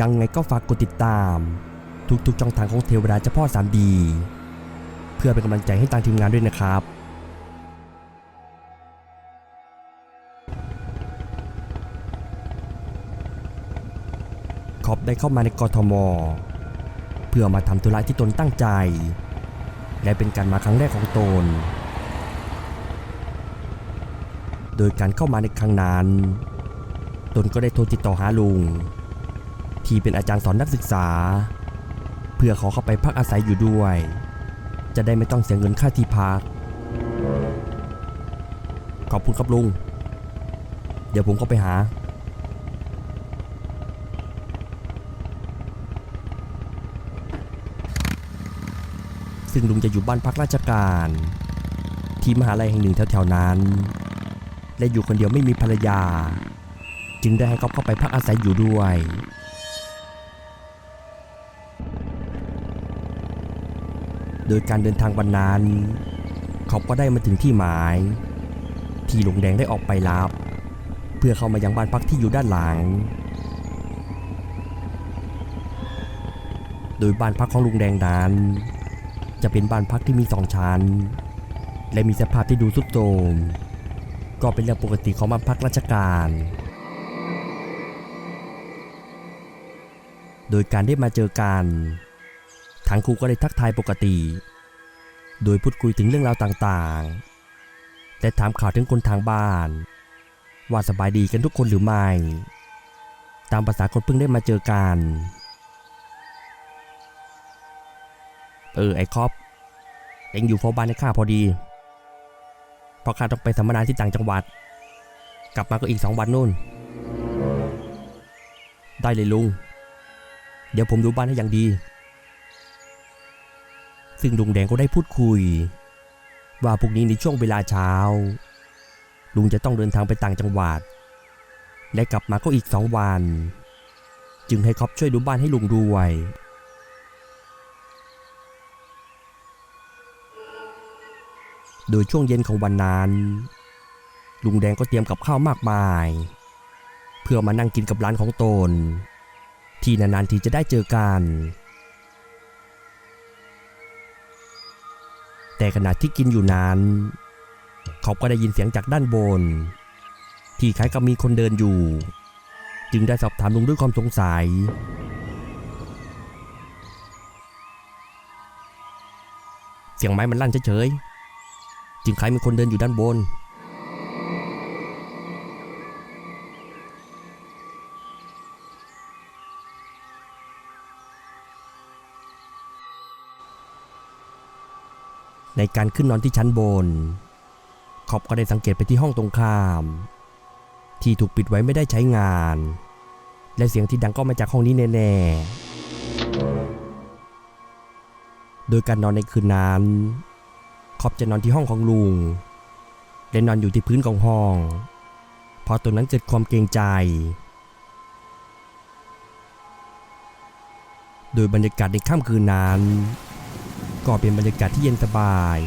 ยังไงก็ฝากกดติดตาม ทุกๆช่องทางของเทวดาเจ้าพ่อ 3D เพื่อเป็นกำลังใจให้ทางทีมงานด้วยนะครับคอปได้เข้ามาในกทม เพื่อมาทำธุระที่ตนตั้งใจ และเป็นการมาครั้งแรกของตน โดยการเข้ามาในครั้งนั้น ตนก็ได้โทรติดต่อหาลุง ที่เป็นอาจารย์สอนนักศึกษา เพื่อขอเข้าไปพักอาศัยอยู่ด้วย จะได้ไม่ต้องเสียเงินค่าที่พัก ขอบคุณครับลุง เดี๋ยวผมเข้าไปหาซึ่งลุงจะอยู่บ้านพักราชการ ที่มหาลัยแห่งหนึ่งแถวๆนั้น และอยู่คนเดียวไม่มีภรรยา จึงได้ให้เขาเข้าไปพักอาศัยอยู่ด้วย โดยการเดินทางวันนั้น เขาก็ได้มาถึงที่หมาย ที่ลุงแดงได้ออกไปรับ เพื่อเข้ามายังบ้านพักที่อยู่ด้านหลัง โดยบ้านพักของลุงแดงนั้น จะเป็นบ้านพักที่มีสองชั้น และมีสภาพที่ดูสุดโทรมก็เป็นเรื่องปกติของบ้านพักราชการ โดยการได้มาเจอกัน ทั้งคู่ก็ได้ทักทายปกติ โดยพูดคุยถึงเรื่องราวต่างๆ และถามข่าวถึงคนทางบ้าน ว่าสบายดีกันทุกคนหรือไม่ ตามภาษาคนเพิ่งได้มาเจอกัน เออไอ้คอปเองอยู่เฝ้าบ้านให้ข้าพอดี เพราะข้าต้องไปสัมมนาที่ต่างจังหวัด กลับมาก็อีกสองวันนู่น ได้เลยลุง เดี๋ยวผมดูบ้านให้อย่างดี ซึ่งลุงแดงก็ได้พูดคุย ว่าพรุ่งนี้ในช่วงเวลาเช้า ลุงจะต้องเดินทางไปต่างจังหวัด และกลับมาก็อีกสองวัน จึงให้คอปช่วยดูบ้านให้ลุงด้วยโดยช่วงเย็นของวันนั้น ลุงแดงก็เตรียมกับข้าวมากมาย เพื่อมานั่งกินกับร้านของตน ที่นานๆทีจะได้เจอกัน แต่ขณะที่กินอยู่นั้น เขาก็ได้ยินเสียงจากด้านบน ที่คล้ายกับมีคนเดินอยู่ จึงได้สอบถามลุงด้วยความสงสัย เสียงไม้มันลั่นเฉยๆจึงคล้ายมีคนเดินอยู่ด้านบน ในการขึ้นนอนที่ชั้นบน ขอบก็ได้สังเกตไปที่ห้องตรงข้าม ที่ถูกปิดไว้ไม่ได้ใช้งาน และเสียงที่ดังก็มาจากห้องนี้แน่ๆ โดยการนอนในคืนนั้น ขอบจะนอนที่ห้องของลุงและนอนอยู่ที่พื้นของห้องเพราะตัวนั้นเกิดความเกรงใจ โดยบรรยากาศในค่ำคืนนั้น ก็เป็นบรรยากาศที่เย็นสบาย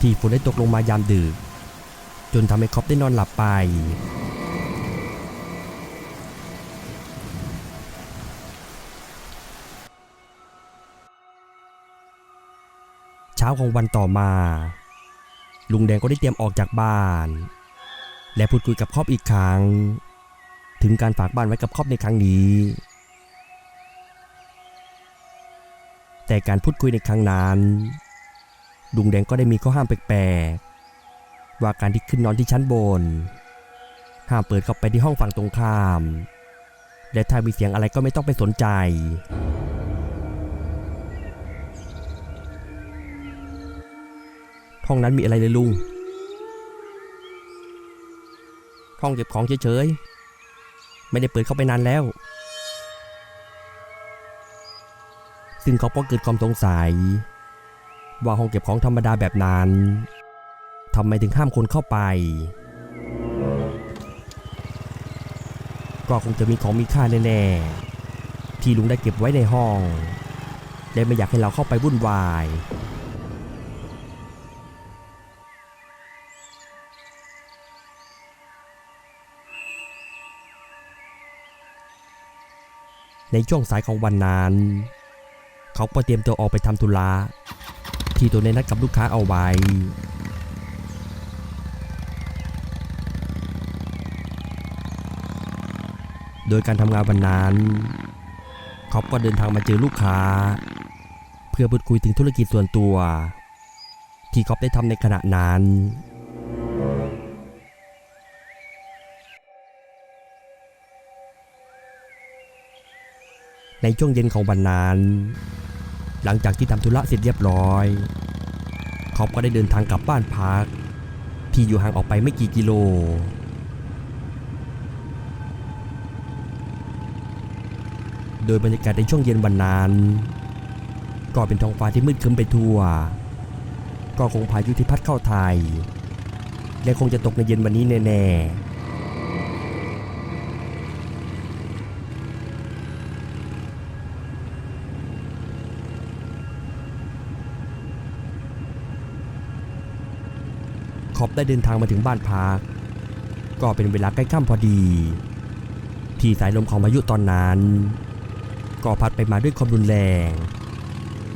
ที่ฝนได้ตกลงมายามดึก จนทำให้คอปได้นอนหลับไป เช้าของวันต่อมา ลุงแดงก็ได้เตรียมออกจากบ้าน และพูดคุยกับครอบอีกครั้ง ถึงการฝากบ้านไว้กับครอบในครั้งนี้ แต่การพูดคุยในครั้งนั้น ลุงแดงก็ได้มีข้อห้ามแปลกๆ ว่าการที่ขึ้นนอนที่ชั้นบน ห้ามเปิดเข้าไปที่ห้องฝั่งตรงข้าม และถ้ามีเสียงอะไรก็ไม่ต้องไปสนใจ ห้องนั้นมีอะไรเลยลุง ห้องเก็บของเฉยๆ ไม่ได้เปิดเข้าไปนานแล้ว ซึ่งเขาก็เกิดความสงสัย ว่าห้องเก็บของธรรมดาแบบนั้นทำไมถึงห้ามคนเข้าไป ก็คงจะมีของมีค่าแน่ๆ ที่ลุงได้เก็บไว้ในห้องและไม่อยากให้เราเข้าไปวุ่นวายในช่วงสายของวันนั้น เขาก็เตรียมตัวออกไปทำธุระที่ตัวในนัดกับลูกค้าเอาไว้ โดยการทำงานวันนั้นคอปก็เดินทางมาเจอลูกค้า เพื่อพูดคุยถึงธุรกิจส่วนตัว ที่คอปได้ทำในขณะนั้นในช่วงเย็นของวันนั้น หลังจากที่ทำธุระเสร็จเรียบร้อยคอปก็ได้เดินทางกลับบ้านพัก ที่อยู่ห่างออกไปไม่กี่กิโล โดยบรรยากาศในช่วงเย็นวันนั้น ก็เป็นท้องฟ้าที่มืดครึ้มไปทั่ว ก็คงพายุที่พัดเข้าไทย และคงจะตกในเย็นวันนี้แน่ๆ ขอบได้เดินทางมาถึงบ้านพักก็เป็นเวลาใกล้ค่ำพอดี ที่สายลมของพายุตอนนั้น ก็พัดไปมาด้วยความรุนแรง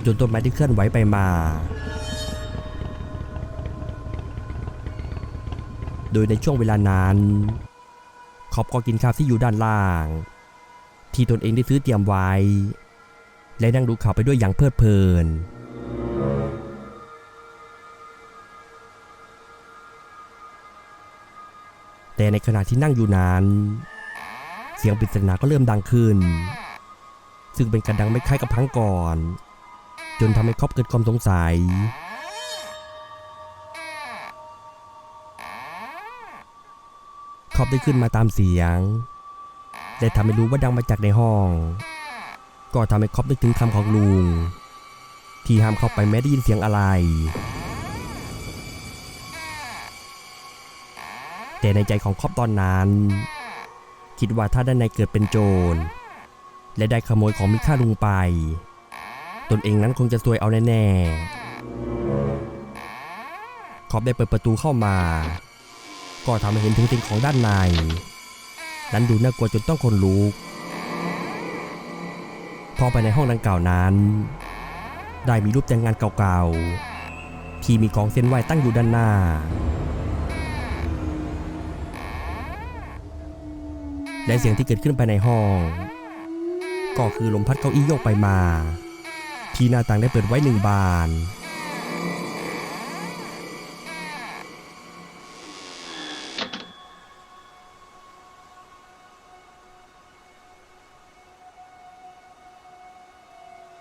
จนต้นไม้ที่เคลื่อนไหวไปมา โดยในช่วงเวลานั้นขอบก็กินข้าวที่อยู่ด้านล่าง ที่ตนเองได้ซื้อเตรียมไว้ และนั่งดูข่าวไปด้วยอย่างเพลิดเพลิน แต่ในขณะที่นั่งอยู่นั้น เสียงปริศนาก็เริ่มดังขึ้น ซึ่งเป็นการดังไม่คล้ายกับครั้งก่อน จนทำให้ครอบเกิดความสงสัย ครอบได้ขึ้นมาตามเสียงและทำให้รู้ว่าดังมาจากในห้อง ก็ทำให้ครอบนึกถึงคำของลุง ที่ห้ามเข้าไปแม้ได้ยินเสียงอะไร แต่ในใจของครอบตอนนั้น คิดว่าถ้าด้านในเกิดเป็นโจร และได้ขโมยของมีค่าลุงไป ตนเองนั้นคงจะซวยเอาแน่ๆครอบได้เปิดประตูเข้ามา ก็ทำให้เห็นถึงสิ่งของด้านใน นั้นดูน่ากลัวจนต้องคนลุกพอไปในห้องดังกล่าวนั้น ได้มีรูปแต่งงานเก่าๆที่มีของเส้นไหวตั้งอยู่ด้านหน้า และเสียงที่เกิดขึ้นภายในห้อง ก็คือลมพัดเก้าอี้โยกไปมา ที่หน้าต่างได้เปิดไว้หนึ่งบาน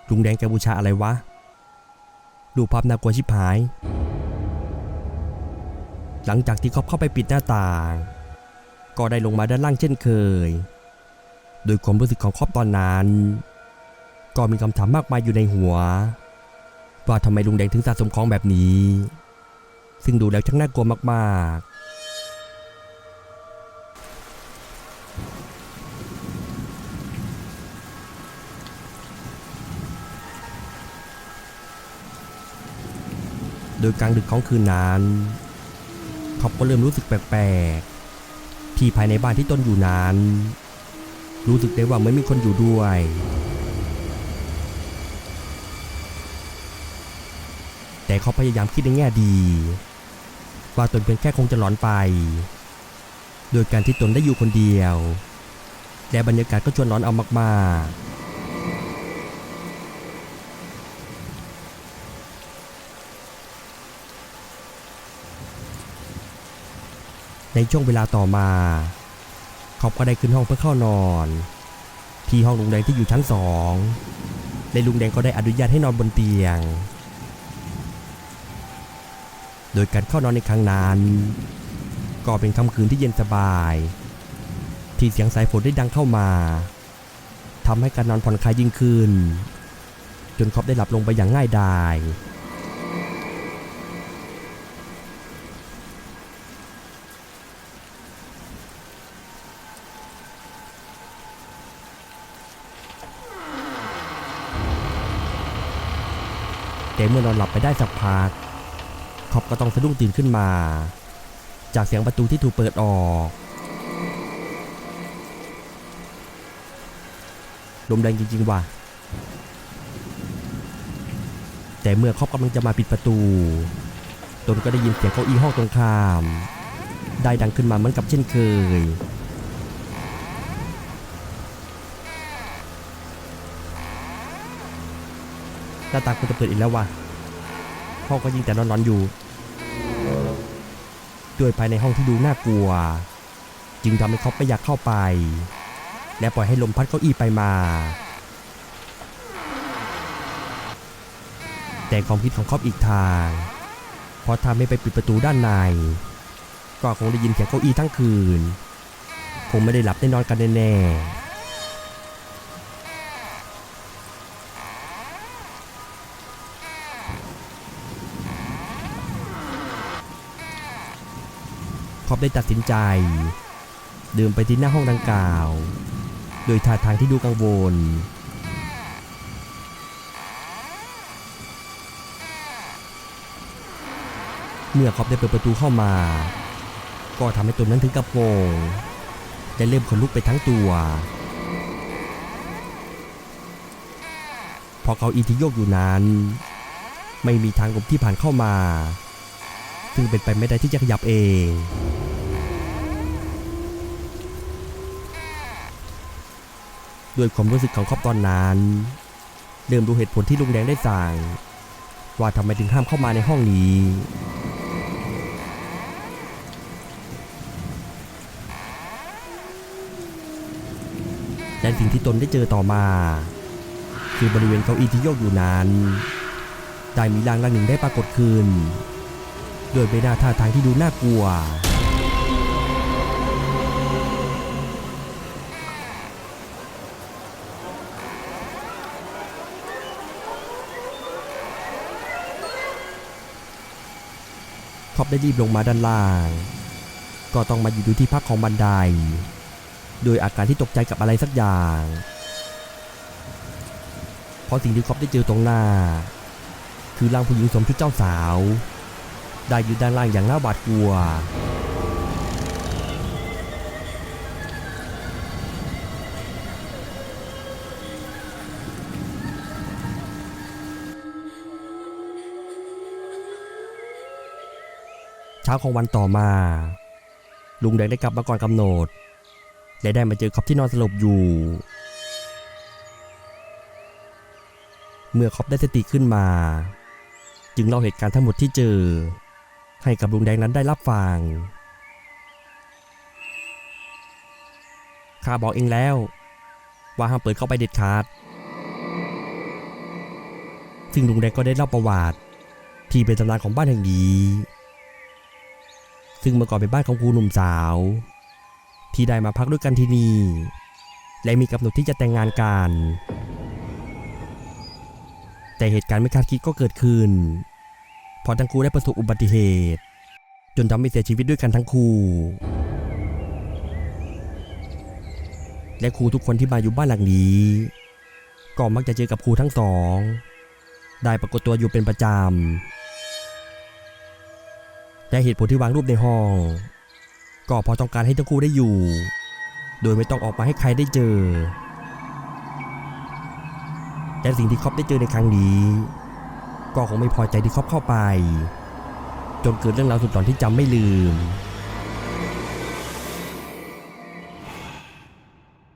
ลุงแดงแกบูชาอะไรวะ ดูภาพน่ากลัวชิบหาย หลังจากที่เขาเข้าไปปิดหน้าต่าง ก็ได้ลงมาด้านล่างเช่นเคย โดยความรู้สึกของครอบตอนนั้น ก็มีคำถามมากมายอยู่ในหัว ว่าทำไมลุงแดงถึงสะสมของแบบนี้ ซึ่งดูแล้วช่างน่ากลัวมากๆโดยกลางดึกของคืนนั้นเขาก็เริ่มรู้สึกแปลก ที่ภายในบ้านที่ตนอยู่นั้น รู้สึกได้ว่าไม่มีคนอยู่ด้วย แต่เขาพยายามคิดในแง่ดี ว่าตนเป็นแค่คงจะหลอนไป โดยการที่ตนได้อยู่คนเดียว และบรรยากาศก็ชวนร้อนเอามากๆ ในช่วงเวลาต่อมาขอบก็ได้ขึ้นห้องเพื่อเข้านอน ที่ห้องลุงแดงที่อยู่ชั้นสองและลุงแดงก็ได้อนุญาตให้นอนบนเตียง โดยการเข้านอนในครั้งนั้น ก็เป็นค่ำคืนที่เย็นสบาย ที่เสียงสายฝนได้ดังเข้ามาทำให้การนอนผ่อนคลายยิ่งขึ้น จนครอบได้หลับลงไปอย่างง่ายดาย แต่เมื่อนอนหลับไปได้สักพักขอบก็ต้องสะดุ้งตื่นขึ้นมา จากเสียงประตูที่ถูกเปิดออกลมแรงจริงๆว่ะ แต่เมื่อครอบกำลังจะมาปิดประตู ตนก็ได้ยินเสียงเก้าอี้ห้องตรงข้าม ได้ดังขึ้นมาเหมือนกับเช่นเคย หน้าตาควรจะเปิดอีกแล้ววะห้องก็ยิ่งแต่นอนๆอยู่ ด้วยภายในห้องที่ดูน่ากลัว จึงทำให้เขาไม่อยากเข้าไป และปล่อยให้ลมพัดเก้าอี้ไปมา แต่ความคิดของครอบอีกทางเพราะทำให้ไปปิดประตูด้านใน ก็คงได้ยินเสียงเก้าอี้ทั้งคืน คงไม่ได้หลับได้นอนกันแน่ๆ คอบได้ตัดสินใจ เดินไปที่หน้าห้องดังกล่าว โดยท่าทางที่ดูกังวล เมื่อคอบได้เปิดประตูเข้ามา ก็ทำให้ตนนั้นถึงกับงงและเริ่มขนลุกไปทั้งตัว พอเขาอีที่โยกอยู่นั้น ไม่มีทางลมที่ผ่านเข้ามา ซึ่งเป็นไปไม่ได้ที่จะขยับเอง ด้วยความรู้สึกของครอบตอนนั้นเริ่มดูเหตุผลที่ลุงแดงได้สั่ง ว่าทำไมถึงห้ามเข้ามาในห้องนี้ และสิ่งที่ตนได้เจอต่อมา คือบริเวณเก้าอี้ที่โยกอยู่นั้น ได้มีร่างร่างหนึ่งได้ปรากฏขึ้น โดยใบหน้าท่าทางที่ดูน่ากลัว คอบได้รีบลงมาด้านล่าง ก็ต้องมาอยู่ดูที่พักของบันได โดยอาการที่ตกใจกับอะไรสักอย่างเพราะสิ่งที่คอบได้เจอตรงหน้า คือร่างผู้หญิงสวมชุดเจ้าสาว ได้อยู่ด้านล่างอย่างน่าหวาดกลัว เช้าของวันต่อมา ลุงแดงได้กลับมาก่อนกำหนดและได้มาเจอคอบที่นอนสลบอยู่ เมื่อคอบได้สติขึ้นมา จึงเล่าเหตุการณ์ทั้งหมดที่เจอ ให้กับลุงแดงนั้นได้รับฟัง ข้าบอกเองแล้ว ว่าห้ามเปิดเข้าไปเด็ดขาด ซึ่งลุงแดงก็ได้เล่าประวัติ ที่เป็นตำนานของบ้านแห่งนี้ ซึ่งเมื่อก่อนเป็นบ้านของครูหนุ่มสาว ที่ได้มาพักด้วยกันที่นี่ และมีกำหนดที่จะแต่งงานกัน แต่เหตุการณ์ไม่คาดคิดก็เกิดขึ้น พอทั้งคู่ได้ประสบอุบัติเหตุ จนทำให้เสียชีวิตด้วยกันทั้งคู่ และครูทุกคนที่มาอยู่บ้านหลังนี้ ก็มักจะเจอกับครูทั้งสอง ได้ปรากฏตัวอยู่เป็นประจำและเหตุผลที่วางรูปในห้อง ก็พอต้องการให้ทั้งคู่ได้อยู่ โดยไม่ต้องออกมาให้ใครได้เจอแต่สิ่งที่ครอปได้เจอในครั้งนี้ ก็คงไม่พอใจที่ครอปเข้าไป จนเกิดเรื่องราวสุดหลอนที่จำไม่ลืม